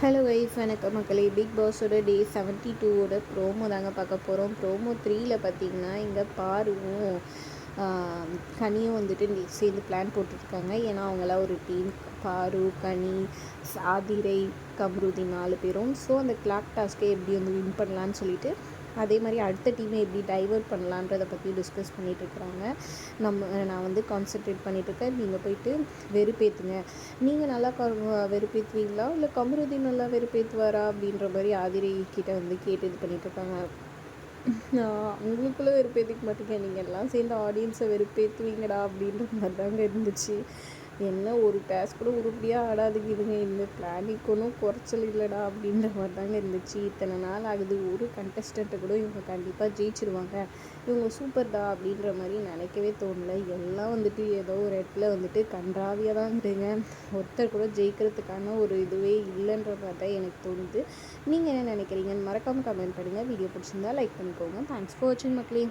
Hello வைஸ் வணக்கம் மக்களே. பிக் பாஸோட டே செவன்ட்டி டூவோட ப்ரோமோ தாங்க பார்க்க போகிறோம் ப்ரோமோ த்ரீயில் பார்த்தீங்கன்னா இங்கே பாருவும். கனியும் வந்துட்டு சேர்ந்து பிளான் போட்டுருக்காங்க. ஏன்னா அவங்களாம் ஒரு டீம் பாரு கனி சாதிரை கம்ருதி நாலு பேரும். ஸோ அந்த கிளாக் டாஸ்க்கை எப்படி வந்து வின் பண்ணலான்னு சொல்லிட்டு அதே மாதிரி அடுத்த டீமை எப்படி டைவர்ட் பண்ணலான்றதை பற்றி டிஸ்கஸ் பண்ணிகிட்ருக்குறாங்க இருக்கிறாங்க. நம்ம நான் வந்து கான்சென்ட்ரேட் பண்ணிகிட்ருக்கேன் நீங்கள் போயிட்டு வெறுப்பேற்றுங்க நீங்கள் நல்லா க வெறுப்பேற்றுவீங்களா இல்லை கமருதீன் நல்லா வெறுப்பேற்றுவாரா அப்படின்ற மாதிரி ஆதிரை கிட்ட வந்து கேட்டு இது பண்ணிகிட்ருக்காங்க நான் உங்களுக்குள்ளே வெறுப்பேற்றிக்க மாட்டீங்க. நீங்கள் எல்லாம் சேர்ந்து ஆடியன்ஸை வெறுப்பேற்றுவீங்கடா அப்படின்ற மாதிரி தாங்க இருந்துச்சு. என்ன ஒரு டேஸ்க் கூட உருப்படியாக ஆடாதுக்குதுங்க இந்த பிளானிக்கு ஒன்றும் குறைச்சல் இல்லைடா அப்படின்ற மாதிரி தாங்க இருந்துச்சு. இத்தனை நாள் ஆகுது. ஒரு கண்டஸ்டண்ட்டை கூட இவங்க கண்டிப்பாக ஜெயிச்சிருவாங்க. இவங்க சூப்பர்டா அப்படின்ற மாதிரி நினைக்கவே தோணல. எல்லாம் வந்துட்டு ஏதோ ஒரு இடத்துல வந்துட்டு கன்றாவியாக தான் இருங்க ஒருத்தர் கூட ஜெயிக்கிறதுக்கான ஒரு இதுவே இல்லைன்ற மாதிரி தான் எனக்கு தோணுது. நீங்கள் என்ன நினைக்கிறீங்கன்னு மறக்காமல் கமெண்ட் பண்ணுங்கள் வீடியோ பிடிச்சிருந்தா லைக் பண்ணிக்கோங்க. தேங்க்ஸ் ஃபார் வாட்சிங் மக்களே.